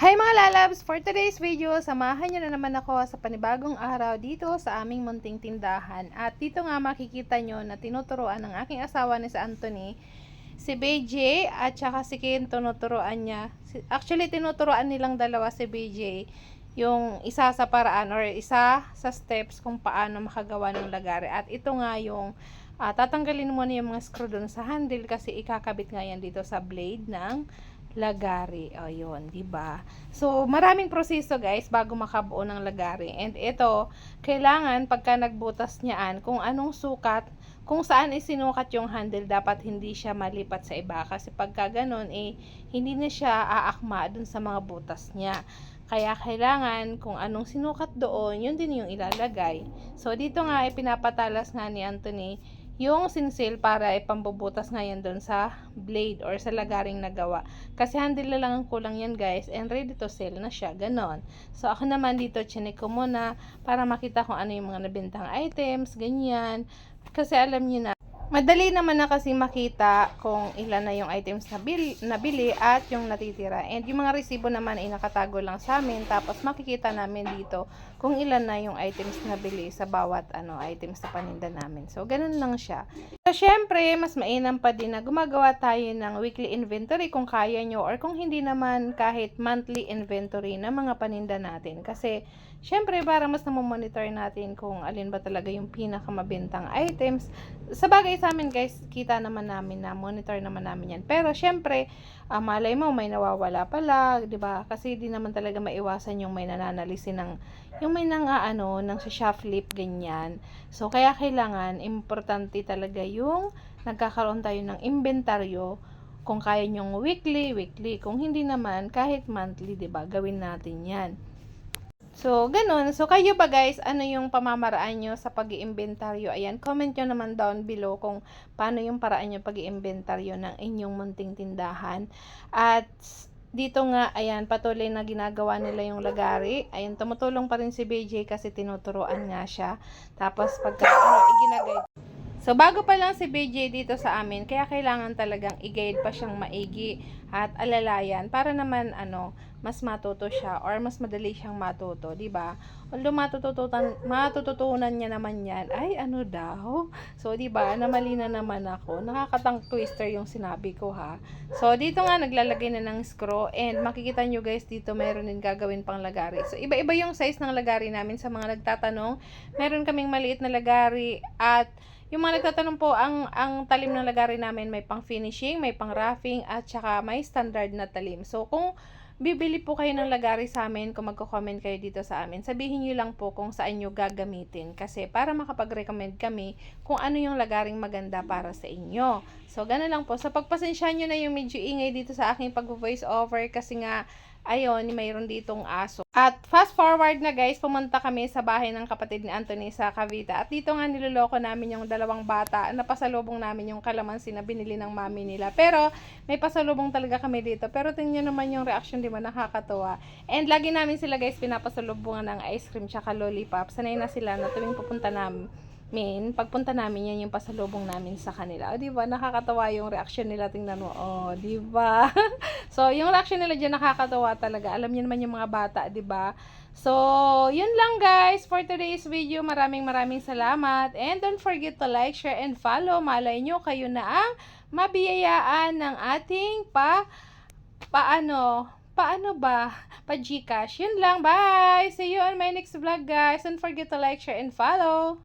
Hi mga lalabs! For today's video, samahan nyo na naman ako sa panibagong araw dito sa aming munting tindahan. At dito nga makikita nyo na tinuturoan ng aking asawa ni si Anthony, si BJ at saka si Ken tinuturoan niya. Actually, tinuturoan nilang dalawa si BJ yung isa sa paraan or isa sa steps kung paano makagawa ng lagari. At ito nga yung ah, tatanggalin mo na yung mga screw dun sa handle kasi ikakabit nga yan dito sa blade ng lagari. O, yun, ba? So, maraming proseso, guys, bago makabuo ng lagari. And ito, kailangan, pagka nagbutas niyaan, kung anong sukat, kung saan isinukat yung handle, dapat hindi siya malipat sa iba. Kasi pagka ganun, eh, hindi na siya aakma dun sa mga butas niya. Kaya kailangan, kung anong sinukat doon, yun din yung ilalagay. So, dito nga, ipinapatalas nga ni Anthony yung sinsil para ipambubutas nga yan doon sa blade or sa lagaring nagawa. Kasi handle na lang ang kulang yan guys and ready to sell na siya, ganon. So ako naman dito, chinik ko muna para makita kung ano yung mga nabintang items, ganyan. Kasi alam niyo na, madali naman na kasi makita kung ilan na yung items na bil- nabili at yung natitira. And yung mga resibo naman ay nakatago lang sa amin. Tapos makikita namin dito kung ilan na yung items na bili sa bawat ano items na paninda namin. So, ganun lang siya. So, syempre, mas mainam pa din na gumagawa tayo ng weekly inventory kung kaya nyo or kung hindi naman kahit monthly inventory ng mga paninda natin. Kasi, syempre, para mas namomonitor natin kung alin ba talaga yung pinakamabintang items. Sa bagay sa amin, guys, kita naman namin na monitor naman namin yan. Pero, syempre, ah, malay mo, may nawawala pala, di ba? Kasi di naman talaga maiwasan yung may nananalisin ng yung may nang ano, nang sa shelf lip, ganyan. So, kaya kailangan, importante talaga yung nagkakaroon tayo ng inventaryo kung kaya nyong weekly, weekly. Kung hindi naman, kahit monthly, 'di ba Gawin natin yan. So, ganun. So, kayo ba guys, ano yung pamamaraan nyo sa pag iimbentaryo Ayan, comment nyo naman down below kung paano yung paraan nyo pag iimbentaryo ng inyong munting tindahan. At dito nga, ayan, patuloy na ginagawa nila yung lagari. Ayan, tumutulong pa rin si BJ kasi tinuturoan nga siya. Tapos, pagka ano, iginagay. So, bago pa lang si BJ dito sa amin, kaya kailangan talagang i-guide pa siyang maigi at alalayan para naman, ano, mas matuto siya or mas madali siyang matuto, di ba? Although matututunan, matututunan niya naman yan, ay ano daw? So, di ba, namali na naman ako. Nakakatang twister yung sinabi ko ha. So, dito nga naglalagay na ng screw and makikita nyo guys dito meron din gagawin pang lagari. So, iba-iba yung size ng lagari namin sa mga nagtatanong. Meron kaming maliit na lagari at yung mga nagtatanong po, ang, ang talim ng lagari namin may pang finishing, may pang roughing, at saka may standard na talim. So, kung bibili po kayo ng lagari sa amin, kung magko-comment kayo dito sa amin, sabihin nyo lang po kung saan nyo gagamitin. Kasi para makapag-recommend kami kung ano yung lagaring maganda para sa inyo. So, gano'n lang po. So, pagpasensya nyo na yung medyo ingay dito sa aking pag-voice over kasi nga, ayun, mayroon ditong aso. At fast forward na guys, pumunta kami sa bahay ng kapatid ni Anthony sa Cavite. At dito nga niloloko namin yung dalawang bata. Napasalubong namin yung kalamansi na binili ng mami nila. Pero may pasalubong talaga kami dito. Pero tingnan naman yung reaction, di ba, nakakatuwa. And lagi namin sila guys pinapasalubungan ng ice cream tsaka lollipop. Sanay na sila na tuwing pupunta namin Min, pagpunta namin yan yung pasalubong namin sa kanila. O, di ba? Nakakatawa yung reaction nila. Tingnan mo. O, di ba? so, yung reaction nila dyan nakakatawa talaga. Alam niyo naman yung mga bata, di ba? So, yun lang guys for today's video. Maraming maraming salamat. And don't forget to like, share, and follow. Malay nyo, kayo na ang mabiyayaan ng ating pa, paano, paano ba? Pa Gcash. Yun lang. Bye! See you on my next vlog guys. Don't forget to like, share, and follow.